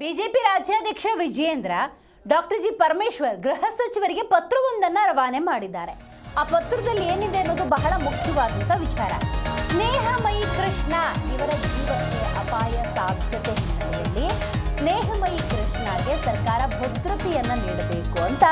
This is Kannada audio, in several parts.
ಬಿಜೆಪಿ ರಾಜ್ಯಾಧ್ಯಕ್ಷ ವಿಜಯೇಂದ್ರ, ಡಾಕ್ಟರ್ ಜಿ ಪರಮೇಶ್ವರ್ ಗೃಹ ಸಚಿವರಿಗೆ ಪತ್ರವೊಂದನ್ನು ರವಾನೆ ಮಾಡಿದ್ದಾರೆ. ಆ ಪತ್ರದಲ್ಲಿ ಏನಿದೆ ಅನ್ನೋದು ಬಹಳ ಮುಖ್ಯವಾದಂಥ ವಿಚಾರ. ಸ್ನೇಹಮಯಿ ಕೃಷ್ಣ ಇವರ ಜೀವಕ್ಕೆ ಅಪಾಯ ಸಾಧ್ಯತೆ ಹಿನ್ನೆಲೆಯಲ್ಲಿ ಸ್ನೇಹಮಯಿ ಕೃಷ್ಣಗೆ ಸರ್ಕಾರ ಭದ್ರತೆಯನ್ನು ನೀಡಬೇಕು ಅಂತ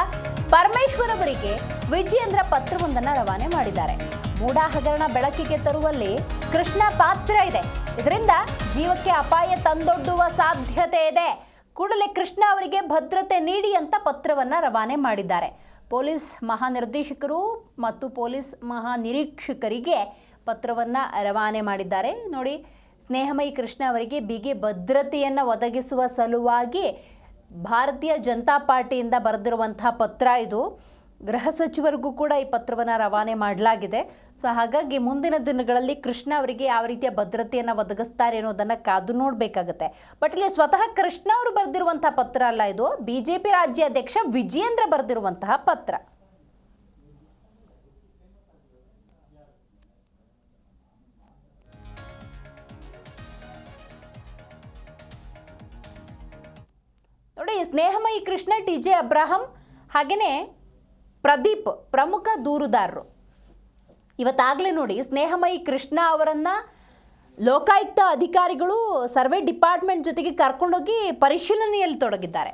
ಪರಮೇಶ್ವರ್ ಅವರಿಗೆ ವಿಜಯೇಂದ್ರ ಪತ್ರವೊಂದನ್ನು ರವಾನೆ ಮಾಡಿದ್ದಾರೆ. ಮೂಡಾ ಹಗರಣ ಬೆಳಕಿಗೆ ತರುವಲ್ಲಿ ಕೃಷ್ಣ ಪಾತ್ರ ಇದೆ. ಇದರಿಂದ ಜೀವಕ್ಕೆ ಅಪಾಯ ತಂದೊಡ್ಡುವ ಸಾಧ್ಯತೆ ಇದೆ. ಕೂಡಲೇ ಕೃಷ್ಣ ಅವರಿಗೆ ಭದ್ರತೆ ನೀಡಿ ಅಂತ ಪತ್ರವನ್ನ ರವಾನೆ ಮಾಡಿದ್ದಾರೆ. ಪೊಲೀಸ್ ಮಹಾನಿರ್ದೇಶಕರು ಮತ್ತು ಪೊಲೀಸ್ ಮಹಾನಿರೀಕ್ಷಕರಿಗೆ ಪತ್ರವನ್ನ ರವಾನೆ ಮಾಡಿದ್ದಾರೆ. ನೋಡಿ, ಸ್ನೇಹಮಯಿ ಕೃಷ್ಣ ಅವರಿಗೆ ಬಿಗಿ ಭದ್ರತೆಯನ್ನು ಒದಗಿಸುವ ಸಲುವಾಗಿ ಭಾರತೀಯ ಜನತಾ ಪಾರ್ಟಿಯಿಂದ ಬರೆದಿರುವಂಥ ಪತ್ರ ಇದು. ಗೃಹ ಸಚಿವರಿಗೂ ಕೂಡ ಈ ಪತ್ರವನ್ನು ರವಾನೆ ಮಾಡಲಾಗಿದೆ. ಸೊ ಹಾಗಾಗಿ ಮುಂದಿನ ದಿನಗಳಲ್ಲಿ ಕೃಷ್ಣ ಅವರಿಗೆ ಯಾವ ರೀತಿಯ ಭದ್ರತೆಯನ್ನು ಒದಗಿಸ್ತಾರೆ ಅನ್ನೋದನ್ನು ಕಾದು ನೋಡಬೇಕಾಗುತ್ತೆ. ಬಟ್ ಇಲ್ಲಿ ಸ್ವತಃ ಕೃಷ್ಣ ಅವರು ಬರೆದಿರುವಂತಹ ಪತ್ರ ಅಲ್ಲ ಇದು. ಬಿ ಜೆ ಪಿ ರಾಜ್ಯಾಧ್ಯಕ್ಷ ವಿಜಯೇಂದ್ರ ಬರೆದಿರುವಂತಹ ಪತ್ರ. ನೋಡಿ, Snehamayi Krishna, T J Abraham ಹಾಗೆಯೇ ಪ್ರದೀಪ್ ಪ್ರಮುಖ ದೂರುದಾರರು. ಇವತ್ತಾಗಲೇ ನೋಡಿ ಸ್ನೇಹಮಯಿ ಕೃಷ್ಣ ಅವರನ್ನು ಲೋಕಾಯುಕ್ತ ಅಧಿಕಾರಿಗಳು ಸರ್ವೆ ಡಿಪಾರ್ಟ್ಮೆಂಟ್ ಜೊತೆಗೆ ಕರ್ಕೊಂಡೋಗಿ ಪರಿಶೀಲನೆಯಲ್ಲಿ ತೊಡಗಿದ್ದಾರೆ.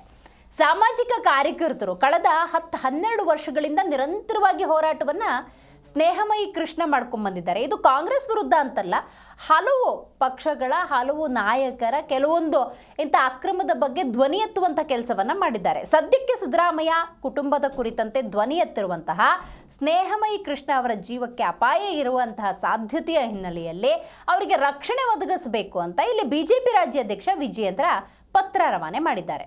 ಸಾಮಾಜಿಕ ಕಾರ್ಯಕರ್ತರು ಕಳೆದ ಹತ್ತು ಹನ್ನೆರಡು ವರ್ಷಗಳಿಂದ ನಿರಂತರವಾಗಿ ಹೋರಾಟವನ್ನು ಸ್ನೇಹಮಯಿ ಕೃಷ್ಣ ಮಾಡ್ಕೊಂಡ್ಬಂದಿದ್ದಾರೆ ಇದು ಕಾಂಗ್ರೆಸ್ ವಿರುದ್ಧ ಅಂತಲ್ಲ, ಹಲವು ಪಕ್ಷಗಳ, ಹಲವು ನಾಯಕರ, ಕೆಲವೊಂದು ಇಂಥ ಅಕ್ರಮದ ಬಗ್ಗೆ ಧ್ವನಿ ಎತ್ತುವಂಥ ಕೆಲಸವನ್ನು ಮಾಡಿದ್ದಾರೆ. ಸದ್ಯಕ್ಕೆ ಸಿದ್ದರಾಮಯ್ಯ ಕುಟುಂಬದ ಕುರಿತಂತೆ ಧ್ವನಿ ಎತ್ತಿರುವಂತಹ ಸ್ನೇಹಮಯಿ ಕೃಷ್ಣ ಅವರ ಜೀವಕ್ಕೆ ಅಪಾಯ ಇರುವಂತಹ ಸಾಧ್ಯತೆಯ ಹಿನ್ನೆಲೆಯಲ್ಲಿ ಅವರಿಗೆ ರಕ್ಷಣೆ ಒದಗಿಸಬೇಕು ಅಂತ ಇಲ್ಲಿ ಬಿಜೆಪಿ ರಾಜ್ಯಾಧ್ಯಕ್ಷ ವಿಜಯೇಂದ್ರ ಪತ್ರ ರವಾನೆ ಮಾಡಿದ್ದಾರೆ.